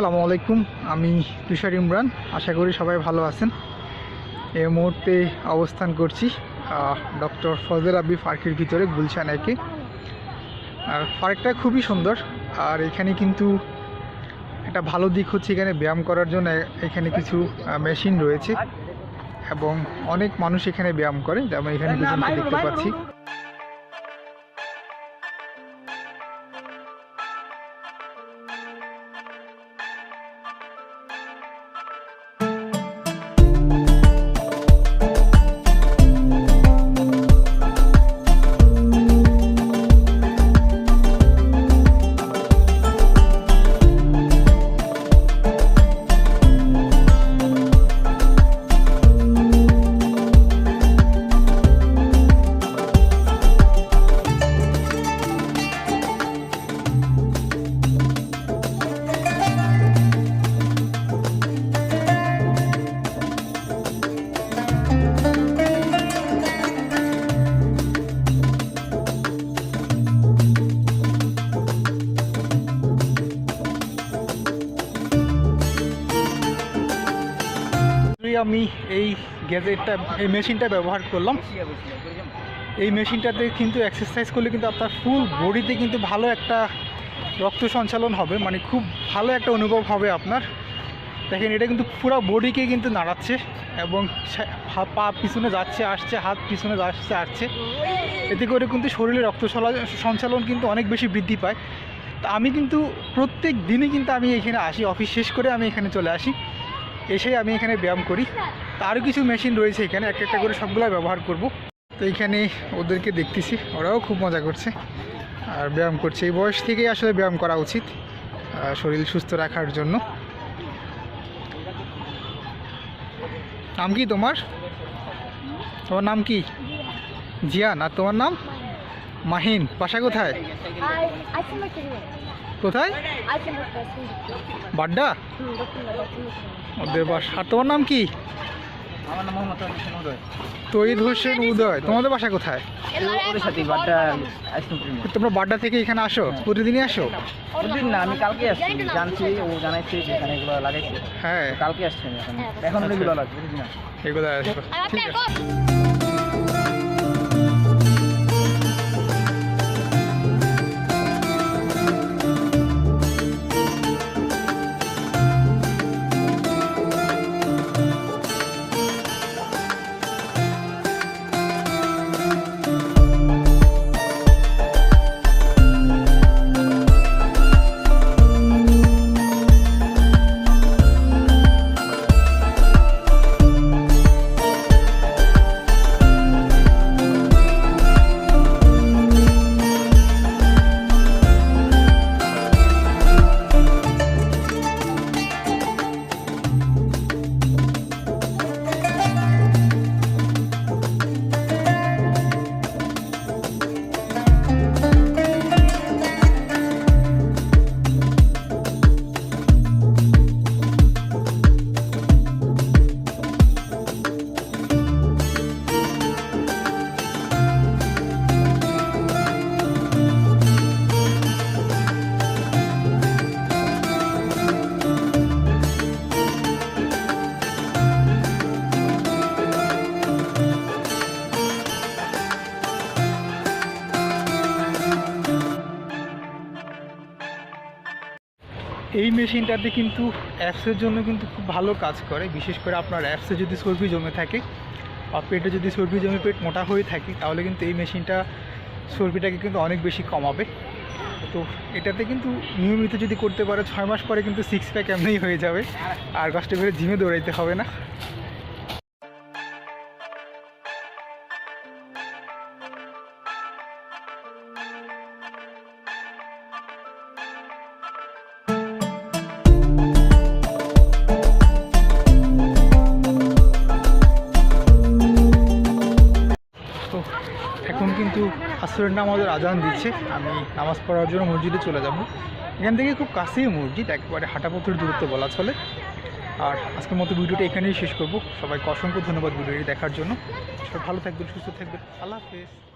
আসসালামু আলাইকুম। আমি তুষার ইমরান। আশা করি সবাই ভালো আছেন। এই মুহূর্তে অবস্থান করছি ডক্টর ফজল আবি পার্কের ভিতরে, গুলশান একে। আর পার্কটা খুবই সুন্দর। আর এখানে কিন্তু একটা ভালো দিক হচ্ছে এখানে ব্যায়াম করার জন্য এখানে কিছু মেশিন রয়েছে। এবং অনেক মানুষ এখানে ব্যায়াম করে, যেমন এখানে দেখতে পাচ্ছি। আমি এই গ্যাজেটটা, এই মেশিনটা ব্যবহার করলাম। এই মেশিনটাতে কিন্তু এক্সারসাইজ করলে কিন্তু আপনার ফুল বডিতে কিন্তু ভালো একটা রক্ত সঞ্চালন হবে মানে খুব ভালো একটা অনুভব হবে আপনার। দেখেন, এটা কিন্তু পুরো বডিকে কিন্তু নাড়াচ্ছে এবং পা পিছনে যাচ্ছে, আসছে, হাত পিছনে যাচ্ছে, আসছে। এতে করে কিন্তু শরীরে রক্ত সঞ্চালন কিন্তু অনেক বেশি বৃদ্ধি পায়। তা আমি কিন্তু প্রত্যেক দিনই কিন্তু আমি এখানে আসি, অফিস শেষ করে আমি এখানে চলে আসি। এসে আমি এখানে ব্যায়াম করি। আরও কিছু মেশিন রয়েছে এখানে, এক একটা করে সবগুলো ব্যবহার করব। তো এখানে ওদেরকে দেখতেছি, ওরাও খুব মজা করছে আর ব্যায়াম করছে। এই বয়স থেকেই আসলে ব্যায়াম করা উচিত শরীর সুস্থ রাখার জন্য। নাম কি তোমার? তোমার নাম কি? জিয়ান। আর তোমার নাম? মাহিন বাসা কোথায়. কোথায়? বাড্ডা? ওদের বাসা আর তোমার নাম কি? আমার নাম মোহাম্মদ হোসেন উদয়। তৈদ হোসেন উদয়। তোমাদের বাসা কোথায়? তোমরা বাড্ডা থেকে এখানে আসো? প্রতিদিনই আসো? প্রতিদিন না আমি কালকে আসছি। জানছি ও জানাইছে যে এখানে এগুলো লাগাইছে। হ্যাঁ। কালকে আসছি এখন। এখন এগুলো লাগবে এগুলো আসো। ঠিক আছে। এই মেশিনটাতে কিন্তু অ্যাপসের জন্য কিন্তু খুব ভালো কাজ করে। বিশেষ করে আপনার অ্যাপসে যদি চর্বি জমে থাকে বা পেটে যদি চর্বি জমে পেট মোটা হয়ে থাকে, তাহলে কিন্তু এই মেশিনটা চর্বিটাকে কিন্তু অনেক বেশি কমাবে। তো এটাতে কিন্তু নিয়মিত যদি করতে পারে, ছয় মাস পরে কিন্তু সিক্স প্যাক এমনিই হয়ে যাবে। আর কষ্ট করে জিমে দৌড়াইতে হবে না। কিন্তু আসরের আমাদের আজান দিচ্ছে। আমি নামাজ পড়ার জন্য মসজিদে চলে যাব। এখান থেকে খুব কাছেই মসজিদ, একেবারে হাঁটাপথের দূরত্ব বলা চলে। আর আজকের মতো ভিডিওটা এখানেই শেষ করব। সবাইকে অসংখ্য ধন্যবাদ ভিডিওটি দেখার জন্য। সবাই ভালো থাকবেন, সুস্থ থাকবেন। আল্লাহ হাফেজ।